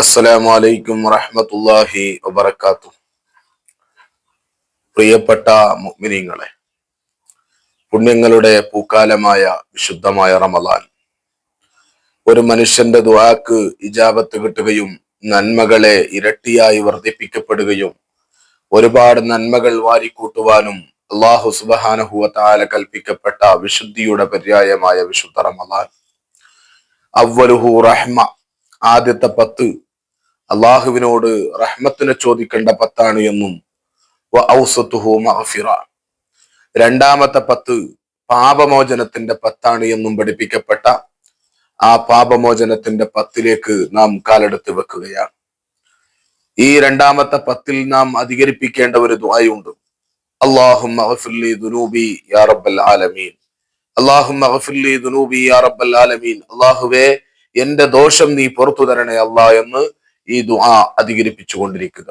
അസ്സലാമു അലൈക്കും വറഹ്മത്തുള്ളാഹി വബറകാതുഹു. പ്രിയപ്പെട്ട മുഅ്മിനീങ്ങളെ പുണ്യങ്ങളുടെ പൂക്കാലമായ വിശുദ്ധമായ റമദാൻ. ഒരു മനുഷ്യന്റെ ദുആക്ക് ഇജാബത്ത് കിട്ടുകയും നന്മകളെ ഇരട്ടിയായി വർദ്ധിപ്പിക്കപ്പെടുകയും ഒരുപാട് നന്മകൾ വാരിക്കൂട്ടുവാനും അള്ളാഹു സുബ്ഹാനഹു വ തആല കൽപ്പിക്കപ്പെട്ട വിശുദ്ധിയുടെ പര്യായമായ വിശുദ്ധ റമദാൻ. അവ്വലുഹു റഹ്മ ആദ്യത്തെ പത്ത് അള്ളാഹുവിനോട് റഹ്മത്തിനെ ചോദിക്കേണ്ട പത്താണ് എന്നും രണ്ടാമത്തെ പത്ത് പാപമോചനത്തിന്റെ പത്താണ് എന്നും പഠിപ്പിക്കപ്പെട്ട ആ പാപമോചനത്തിന്റെ പത്തിലേക്ക് നാം കാലെടുത്ത് വെക്കുകയാണ്. ഈ രണ്ടാമത്തെ പത്തിൽ നാം അധികരിപ്പിക്കേണ്ട ഒരു ദ്വായുണ്ട് അള്ളാഹുവേ എന്റെ ദോഷം നീ പുറത്തു തരണേ അള്ളാഹ് എന്ന് ഈ ദുആ അധികരിപ്പിച്ചുകൊണ്ടിരിക്കുക.